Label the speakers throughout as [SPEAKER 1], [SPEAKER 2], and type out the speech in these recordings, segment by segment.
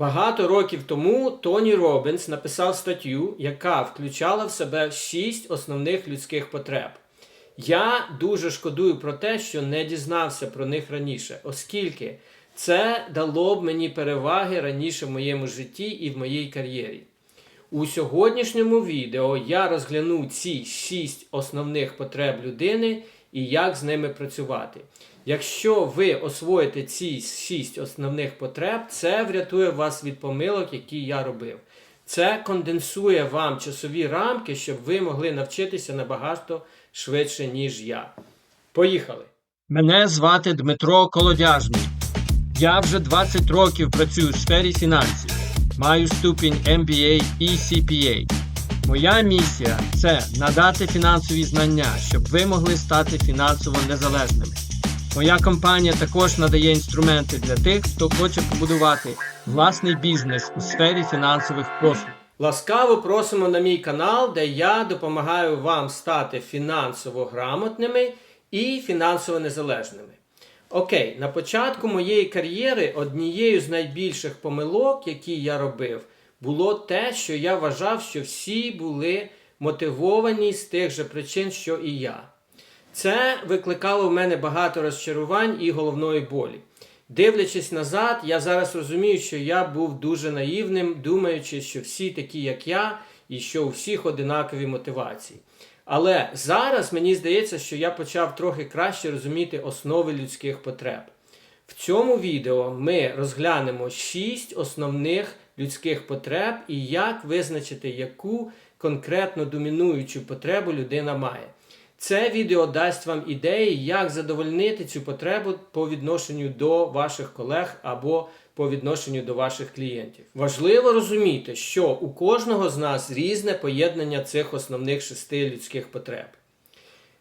[SPEAKER 1] Багато років тому Тоні Робінс написав статтю, яка включала в себе шість основних людських потреб. Я дуже шкодую про те, що не дізнався про них раніше, оскільки це дало б мені переваги раніше в моєму житті і в моїй кар'єрі. У сьогоднішньому відео я розгляну ці шість основних потреб людини і як з ними працювати. Якщо ви освоїте ці шість основних потреб, це врятує вас від помилок, які я робив. Це конденсує вам часові рамки, щоб ви могли навчитися набагато швидше, ніж я. Поїхали! Мене звати Дмитро Колодяжний. Я вже 20 років працюю в сфері фінансів. Маю ступінь MBA і CPA. Моя місія це надати фінансові знання, щоб ви могли стати фінансово незалежними. Моя компанія також надає інструменти для тих, хто хоче побудувати власний бізнес у сфері фінансових послуг. Ласкаво просимо на мій канал, де я допомагаю вам стати фінансово грамотними і фінансово незалежними. Окей, на початку моєї кар'єри однією з найбільших помилок, які я робив, було те, що я вважав, що всі були мотивовані з тих же причин, що і я. Це викликало в мене багато розчарувань і головної болі. Дивлячись назад, я зараз розумію, що я був дуже наївним, думаючи, що всі такі, як я, і що у всіх одинакові мотивації. Але зараз мені здається, що я почав трохи краще розуміти основи людських потреб. В цьому відео ми розглянемо шість основних людських потреб і як визначити, яку конкретно домінуючу потребу людина має. Це відео дасть вам ідеї, як задовольнити цю потребу по відношенню до ваших колег або по відношенню до ваших клієнтів. Важливо розуміти, що у кожного з нас різне поєднання цих основних шести людських потреб.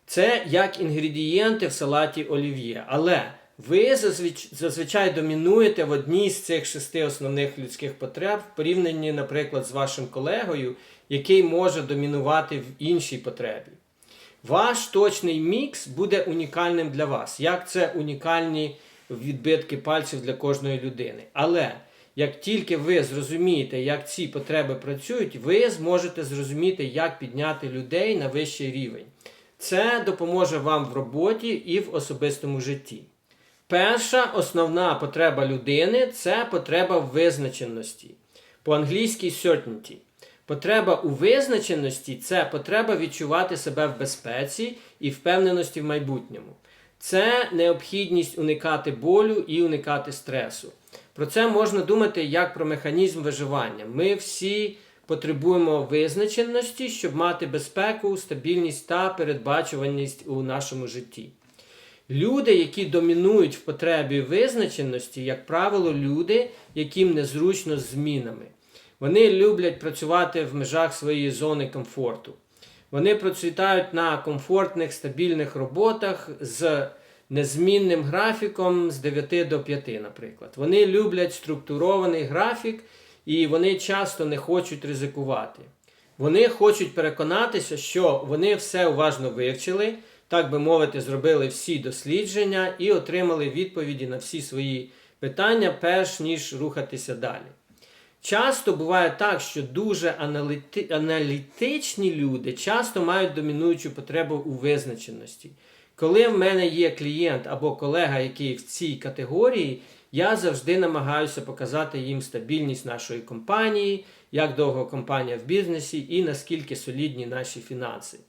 [SPEAKER 1] Це як інгредієнти в салаті олів'є, але ви зазвич- зазвичай домінуєте в одній з цих шести основних людських потреб в порівнянні, наприклад, з вашим колегою, який може домінувати в іншій потребі. Ваш точний мікс буде унікальним для вас, як це унікальні відбитки пальців для кожної людини. Але як тільки ви зрозумієте, як ці потреби працюють, ви зможете зрозуміти, як підняти людей на вищий рівень. Це допоможе вам в роботі і в особистому житті. Перша основна потреба людини це потреба визначеності. По-англійськи certainty. Потреба у визначеності це потреба відчувати себе в безпеці і впевненості в майбутньому. Це необхідність уникати болю і уникати стресу. Про це можна думати як про механізм виживання. Ми всі потребуємо визначеності, щоб мати безпеку, стабільність та передбачуваність у нашому житті. Люди, які домінують в потребі визначеності, як правило, люди, яким незручно з змінами. Вони люблять працювати в межах своєї зони комфорту. Вони процвітають на комфортних, стабільних роботах з незмінним графіком з 9 до 5, наприклад. Вони люблять структурований графік і вони часто не хочуть ризикувати. Вони хочуть переконатися, що вони все уважно вивчили, так би мовити, зробили всі дослідження і отримали відповіді на всі свої питання, перш ніж рухатися далі. Часто буває так, що дуже аналіти... аналітичні люди часто мають домінуючу потребу у визначеності. Коли в мене є клієнт або колега, який в цій категорії, я завжди намагаюся показати їм стабільність нашої компанії, як довго компанія в бізнесі і наскільки солідні наші фінанси.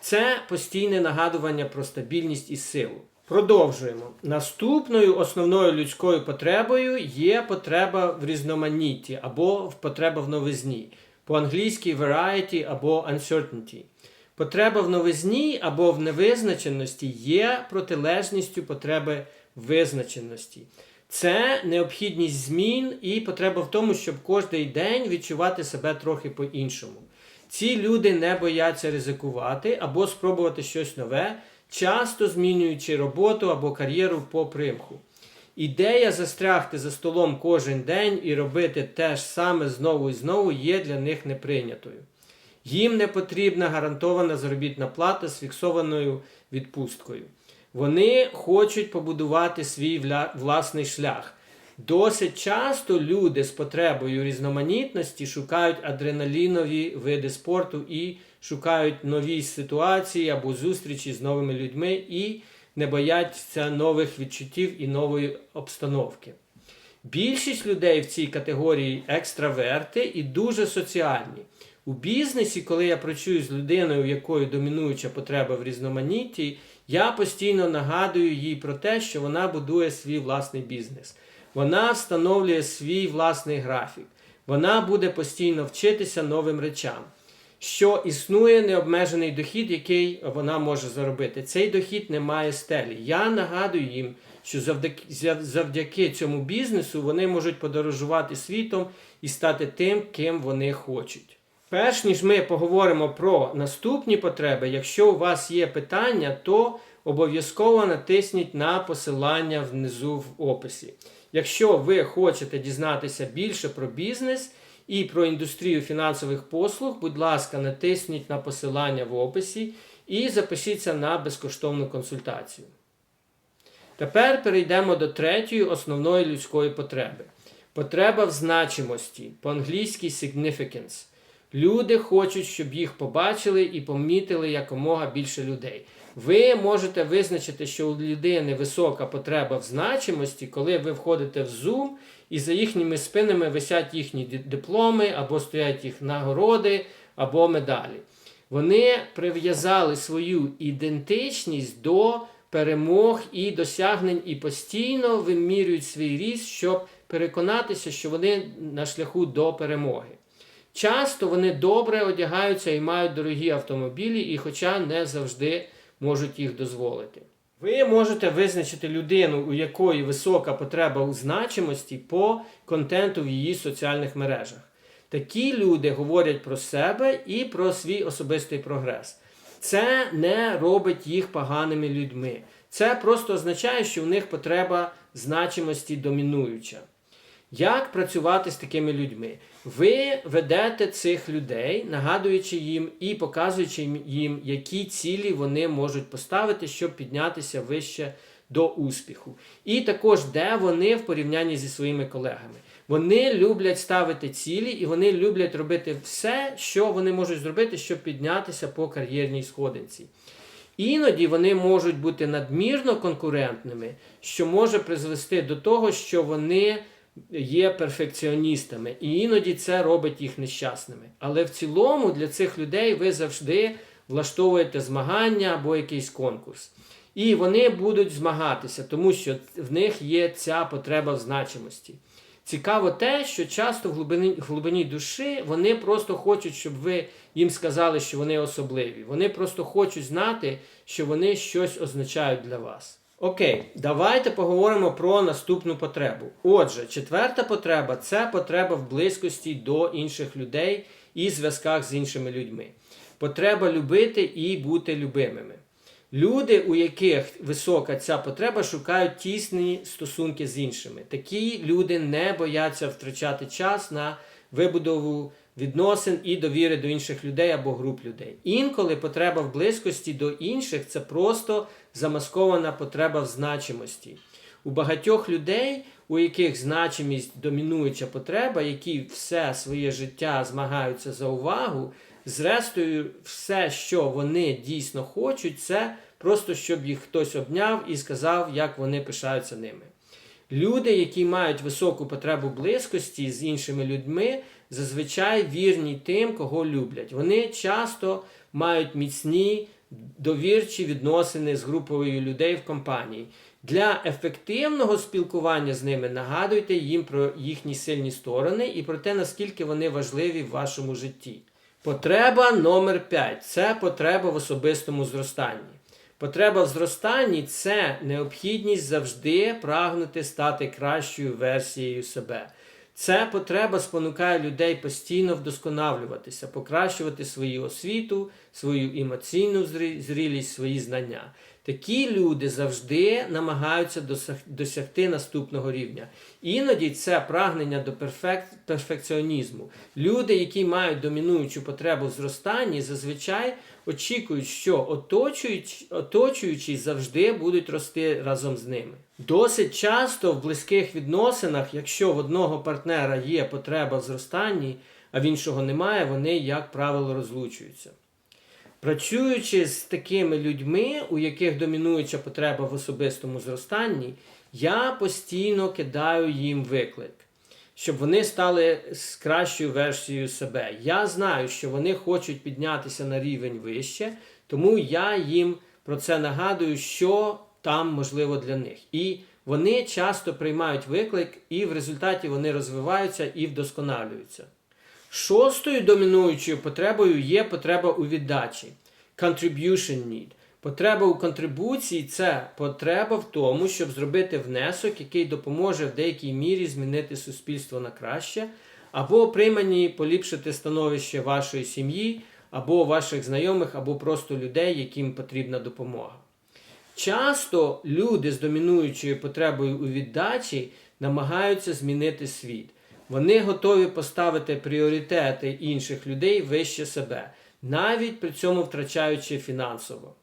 [SPEAKER 1] Це постійне нагадування про стабільність і силу. Продовжуємо. Наступною основною людською потребою є потреба в різноманітті або потреба в новизні. По-англійськи variety або uncertainty. Потреба в новизні або в невизначеності є протилежністю потреби визначеності. Це необхідність змін і потреба в тому, щоб кожен день відчувати себе трохи по-іншому. Ці люди не бояться ризикувати або спробувати щось нове, часто змінюючи роботу або кар'єру по примху. Ідея застрягти за столом кожен день і робити те ж саме знову і знову є для них неприйнятою. Їм не потрібна гарантована заробітна плата з фіксованою відпусткою. Вони хочуть побудувати свій власний шлях, Досить часто люди з потребою різноманітності шукають адреналінові види спорту і шукають нові ситуації або зустрічі з новими людьми і не бояться нових відчуттів і нової обстановки. Більшість людей в цій категорії екстраверти і дуже соціальні. У бізнесі, коли я працюю з людиною, у якої домінуюча потреба в різноманітті, я постійно нагадую їй про те, що вона будує свій власний бізнес. Вона встановлює свій власний графік. Вона буде постійно вчитися новим речам. Що існує необмежений дохід, який вона може заробити. Цей дохід не має стелі. Я нагадую їм, що завдяки, завдяки цьому бізнесу вони можуть подорожувати світом і стати тим, ким вони хочуть. Перш ніж ми поговоримо про наступні потреби, якщо у вас є питання, то обов'язково натисніть на посилання внизу в описі. Якщо ви хочете дізнатися більше про бізнес і про індустрію фінансових послуг, будь ласка, натисніть на посилання в описі і запишіться на безкоштовну консультацію. Тепер перейдемо до третьої основної людської потреби. Потреба в значимості, по-англійськи significance. Люди хочуть, щоб їх побачили і помітили якомога більше людей. Ви можете визначити, що у людини висока потреба в значимості, коли ви входите в Zoom і за їхніми спинами висять їхні дипломи, або стоять їх нагороди, або медалі. Вони прив'язали свою ідентичність до перемог і досягнень, і постійно вимірюють свій ріст, щоб переконатися, що вони на шляху до перемоги. Часто вони добре одягаються і мають дорогі автомобілі, і хоча не завжди можуть їх дозволити. Ви можете визначити людину, у якої висока потреба у значимості по контенту в її соціальних мережах. Такі люди говорять про себе і про свій особистий прогрес. Це не робить їх поганими людьми. Це просто означає, що в них потреба значимості домінуюча. Як працювати з такими людьми? Ви ведете цих людей, нагадуючи їм і показуючи їм, які цілі вони можуть поставити, щоб піднятися вище до успіху. І також, де вони в порівнянні зі своїми колегами. Вони люблять ставити цілі і вони люблять робити все, що вони можуть зробити, щоб піднятися по кар'єрній сходинці. Іноді вони можуть бути надмірно конкурентними, що може призвести до того, що вони є перфекціоністами, і іноді це робить їх нещасними. Але в цілому для цих людей ви завжди влаштовуєте змагання або якийсь конкурс. І вони будуть змагатися, тому що в них є ця потреба в значимості. Цікаво те, що часто в глибині, в глибині душі вони просто хочуть, щоб ви їм сказали, що вони особливі. Вони просто хочуть знати, що вони щось означають для вас. Окей, давайте поговоримо про наступну потребу. Отже, четверта потреба це потреба в близькості до інших людей і зв'язках з іншими людьми. Потреба любити і бути любимими. Люди, у яких висока ця потреба, шукають тісні стосунки з іншими. Такі люди не бояться втрачати час на вибудову відносин і довіри до інших людей або груп людей. Інколи потреба в близькості до інших це просто замаскована потреба в значимості. У багатьох людей, у яких значимість домінуюча потреба, які все своє життя змагаються за увагу, зрештою, все, що вони дійсно хочуть, це просто щоб їх хтось обняв і сказав, як вони пишаються ними. Люди, які мають високу потребу близькості з іншими людьми, зазвичай вірні тим, кого люблять. Вони часто мають міцні довірчі відносини з групою людей в компанії. Для ефективного спілкування з ними нагадуйте їм про їхні сильні сторони і про те, наскільки вони важливі в вашому житті. Потреба номер 5 це потреба в особистому зростанні. Потреба в зростанні це необхідність завжди прагнути стати кращою версією себе. Ця потреба спонукає людей постійно вдосконалюватися, покращувати свою освіту, свою емоційну зрілість, свої знання. Такі люди завжди намагаються досягти наступного рівня. Іноді це прагнення до перфек- перфекціонізму. Люди, які мають домінуючу потребу в зростанні, зазвичай очікують, що оточуючі завжди будуть рости разом з ними. Досить часто в близьких відносинах, якщо в одного партнера є потреба в зростанні, а в іншого немає, вони, як правило, розлучуються. Працюючи з такими людьми, у яких домінуюча потреба в особистому зростанні, я постійно кидаю їм виклик, щоб вони стали з кращою версією себе. Я знаю, що вони хочуть піднятися на рівень вище, тому я їм про це нагадую, що там можливо для них. І вони часто приймають виклик, і в результаті вони розвиваються і вдосконалюються. Шостою домінуючою потребою є потреба у віддачі contribution need. Потреба у контрибуції це потреба в тому, щоб зробити внесок, який допоможе в деякій мірі змінити суспільство на краще, або приймані поліпшити становище вашої сім'ї, або ваших знайомих, або просто людей, яким потрібна допомога. Часто люди з домінуючою потребою у віддачі намагаються змінити світ. Вони готові поставити пріоритети інших людей вище себе, навіть при цьому втрачаючи фінансово.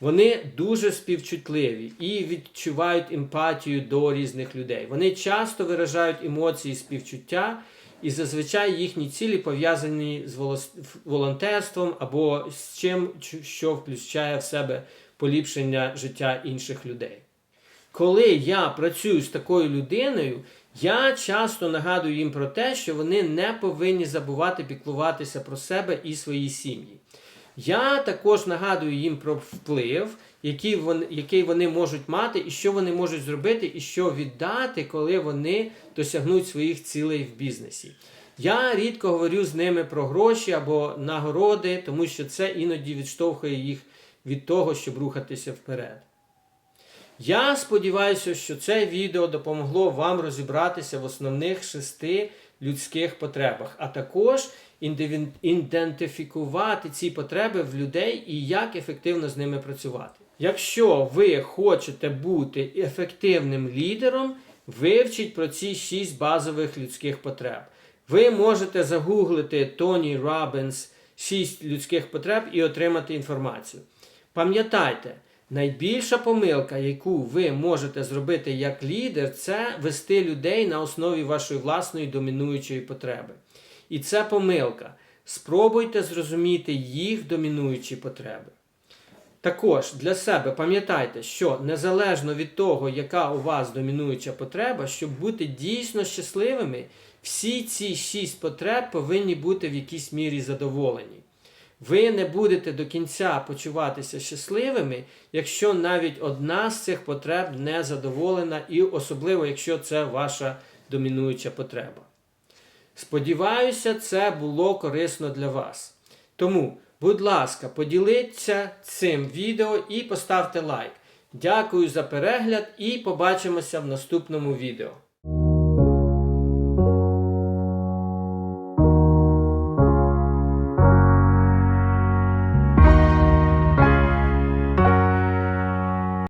[SPEAKER 1] Вони дуже співчутливі і відчувають емпатію до різних людей. Вони часто виражають емоції співчуття, і зазвичай їхні цілі пов'язані з волонтерством або з чим, що включає в себе поліпшення життя інших людей. Коли я працюю з такою людиною, я часто нагадую їм про те, що вони не повинні забувати піклуватися про себе і свої сім'ї. Я також нагадую їм про вплив, який вони, який вони можуть мати, і що вони можуть зробити, і що віддати, коли вони досягнуть своїх цілей в бізнесі. Я рідко говорю з ними про гроші або нагороди, тому що це іноді відштовхує їх від того, щоб рухатися вперед. Я сподіваюся, що це відео допомогло вам розібратися в основних шести людських потребах, а також ідентифікувати ці потреби в людей і як ефективно з ними працювати. Якщо ви хочете бути ефективним лідером, вивчіть про ці шість базових людських потреб. Ви можете загуглити Тоні Робінс шість людських потреб і отримати інформацію. Пам'ятайте, найбільша помилка, яку ви можете зробити як лідер, це вести людей на основі вашої власної домінуючої потреби. І це помилка. Спробуйте зрозуміти їх домінуючі потреби. Також для себе пам'ятайте, що незалежно від того, яка у вас домінуюча потреба, щоб бути дійсно щасливими, всі ці шість потреб повинні бути в якійсь мірі задоволені. Ви не будете до кінця почуватися щасливими, якщо навіть одна з цих потреб не задоволена, і особливо, якщо це ваша домінуюча потреба. Сподіваюся, це було корисно для вас. Тому, будь ласка, поділіться цим відео і поставте лайк. Дякую за перегляд і побачимося в наступному відео.